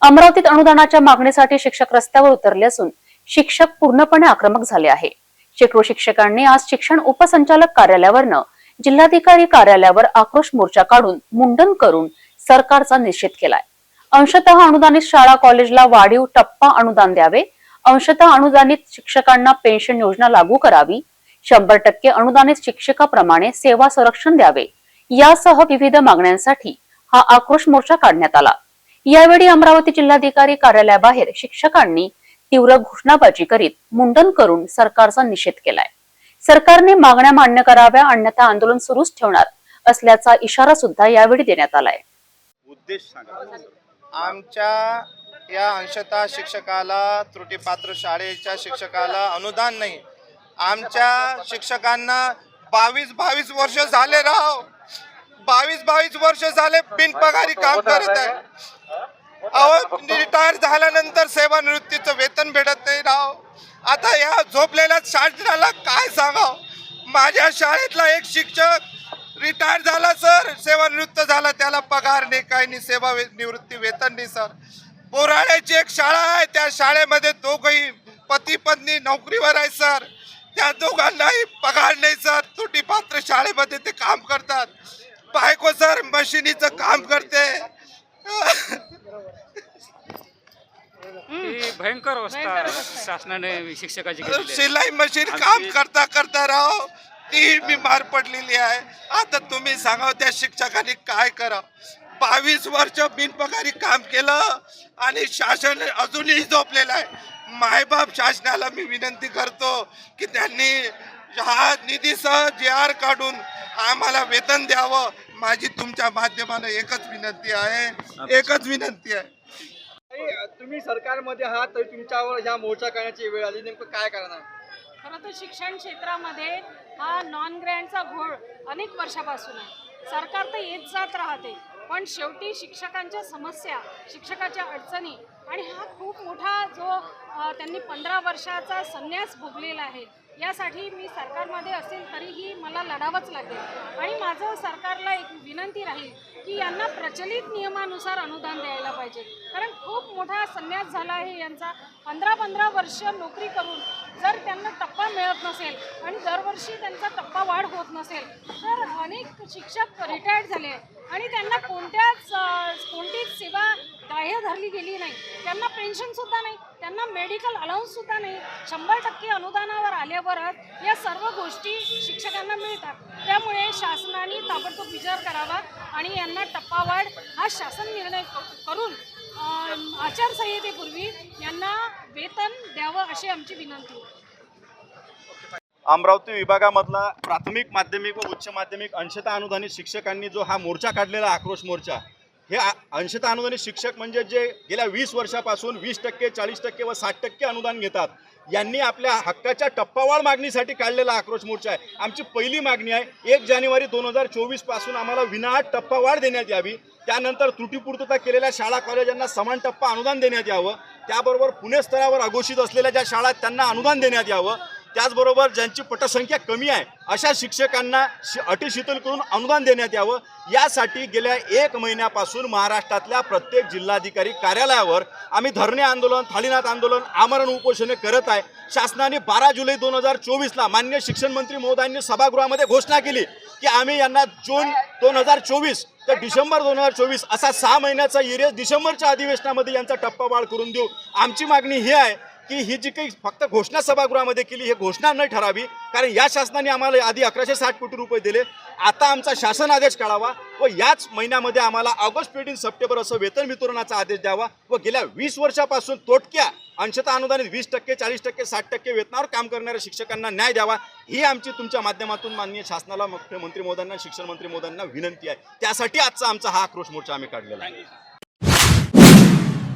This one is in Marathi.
अमरावतीत अनुदानाच्या मागणीसाठी शिक्षक रस्त्यावर उतरले असून शिक्षक पूर्णपणे आक्रमक झाले आहे. शेकडो शिक्षकांनी आज शिक्षण उपसंचालक कार्यालयावरनं जिल्हाधिकारी कार्यालयावर आक्रोश मोर्चा काढून मुंडन करून सरकारचा निषेध केलाय. अंशतः अनुदानित शाळा कॉलेजला वाढीव टप्पा अनुदान द्यावे. अंशतः अनुदानित शिक्षकांना पेन्शन योजना लागू करावी. शंभर टक्के अनुदानित शिक्षकाप्रमाणे सेवा संरक्षण द्यावे. यासह विविध मागण्यांसाठी हा आक्रोश मोर्चा काढण्यात आला. यावेळी अमरावती जिल्हाधिकारी कार्यालयाबाहेर शिक्षकांनी तीव्र घोषणाबाजी करीत मुंडन करून सरकारचा निषेध केलाय. सरकारने मागण्या मान्य कराव्या अन्यथा आंदोलन सुरूच ठेवणार असल्याचा इशारा सुद्धा यावेळी देण्यात आलाय. उद्देश आमच्या या अंशतः शिक्षकाला त्रुटीपात्र शाळेच्या शिक्षकाला अनुदान नाही. आमच्या शिक्षकांना बावीस बावीस वर्ष झाले राव. बावीस बावीस वर्ष झाले बिनपगारी काम करत आहे. अहो रिटायर झाल्यानंतर सेवानिवृत्तीचं वेतन भेटत नाही राव. आता या झोपलेल्या शाळेला काय सांगाव? माझ्या शाळेतला एक शिक्षक रिटायर झाला सर सेवानिवृत्त झाला त्याला पगार नाही काही नाही सेवा वे- निवृत्ती वेतन नाही सर बोराळ्याची एक शाळा आहे त्या शाळेमध्ये दोघही पती पत्नी नोकरीवर आहे सर त्या दोघांनाही पगार नाही सर तुटीपात्र शाळेमध्ये ते काम करतात. बायको सर मशिनीचं काम करते. ही भयंकर अवस्था शासनाने शिक्षकाची आहे. शिलाई मशीन काम करता करता राव ती बिमार पडलेली आहे. आता तुम्ही सांगा त्या शिक्षकांनी काय करा. बावीस वर्ष बिनपगारी काम केलं आणि शासन अजूनही झोपलेलं आहे. मायबाप शासनाला मी विनंती करतो की त्यांनी हा निधीसह जे आर काढून आम्हाला वेतन द्यावं. माझी तुमच्या माध्यमानं एकच विनंती आहे एकच विनंती आहे. तुम्ही सरकारमध्ये आहात तरी तुमच्यावर ह्या मोर्चा करण्याची वेळ आली. नेमकं काय करणार? खरं तर शिक्षण क्षेत्रामध्ये हा नॉन ग्रँडचा घोळ अनेक वर्षापासून आहे. सरकार तर येत जात राहते पण शेवटी शिक्षकांच्या समस्या शिक्षकाच्या अडचणी आणि हा खूप मोठा जो त्यांनी पंधरा वर्षाचा संन्यास भोगलेला आहे यासाठी मी सरकारमध्ये असेल तरीही मला लढावंच लागेल. आणि माझं सरकारला एक विनंती राहील की यांना प्रचलित नियमानुसार अनुदान द्यायला पाहिजे. कारण खूप मोठा संन्यास झाला आहे यांचा. पंधरा पंधरा वर्ष नोकरी करून जर त्यांना टप्पा मिळत नसेल आणि दरवर्षी त्यांचा टप्पा वाढ होत नसेल तर अनेक शिक्षक रिटायर्ड झाले आणि त्यांना कोणत्याच कोणतीच सेवा ग्राह्य धरली गेली नाही. त्यांना पेन्शनसुद्धा नाही. त्यांना मेडिकल अलाउन्ससुद्धा नाही. शंभर टक्के अनुदानावर आल्यावरच या सर्व गोष्टी शिक्षकांना मिळतात. त्यामुळे शासनाने ताबडतोब विचार करावा आणि यांना टप्पावाढ हा शासन निर्णय करून आचारसंहितेपूर्वी यांना वेतन द्यावं अशी आमची विनंती अमरावती विभागामधला प्राथमिक माध्यमिक व उच्च माध्यमिक अंशतः अनुदानित शिक्षकांनी जो हा मोर्चा काढलेला आक्रोश मोर्चा हे अंशतः अनुदानित शिक्षक म्हणजे जे गेल्या वीस वर्षापासून वीस टक्के चाळीस टक्के व साठ टक्के अनुदान घेतात यांनी आपल्या हक्काच्या टप्पावाढ मागणीसाठी काढलेला आक्रोश मोर्चा आहे. आमची पहिली मागणी आहे एक जानेवारी दोन हजार चोवीसपासून आम्हाला विनाआट टप्पावाढ देण्यात यावी त्यानंतर त्रुटीपूर्तता केलेल्या शाळा कॉलेजांना समान टप्पा अनुदान देण्यात यावं त्याबरोबर पुणे स्तरावर अघोषित असलेल्या ज्या शाळा त्यांना अनुदान देण्यात यावं त्याचबरोबर ज्यांची पटसंख्या कमी आहे अशा शिक्षकांना शि अटी शिथिल करून अनुदान देण्यात यावं. यासाठी गेल्या एक महिन्यापासून महाराष्ट्रातल्या प्रत्येक जिल्हाधिकारी कार्यालयावर आम्ही धरणे आंदोलन थालीनाथ आंदोलन आमरण उपोषणे करत आहे. शासनाने बारा जुलै दोन हजार चोवीसला मान्य शिक्षण मंत्री महोदयांनी सभागृहामध्ये घोषणा केली की आम्ही यांना जून दोन हजार चोवीस तर डिसेंबर दोन हजार चोवीस असा सहा महिन्याचा इरेज डिसेंबरच्या अधिवेशनामध्ये यांचा टप्पावाढ करून देऊ. आमची मागणी ही आहे की ही जी काही फक्त घोषणा सभागृहामध्ये केली हे घोषणा न ठरावी कारण या शासनाने आम्हाला आधी अकराशे साठ कोटी रुपये दिले. आता आमचा शासन आदेश काढावा व याच महिन्यामध्ये आम्हाला ऑगस्ट फिफ्टीन सप्टेंबर असं वेतन वितरणाचा आदेश द्यावा व गेल्या वीस वर्षापासून तोटक्या अंशतः अनुदानित वीस टक्के चाळीस टक्के साठ टक्के वेतनावर काम करणाऱ्या शिक्षकांना न्याय द्यावा ही आमची तुमच्या माध्यमातून माननीय शासनाला मुख्यमंत्री महोदयांना शिक्षण मंत्री महोदयांना विनंती आहे. त्यासाठी आजचा आमचा हा आक्रोश मोर्चा आम्ही काढलेला आहे.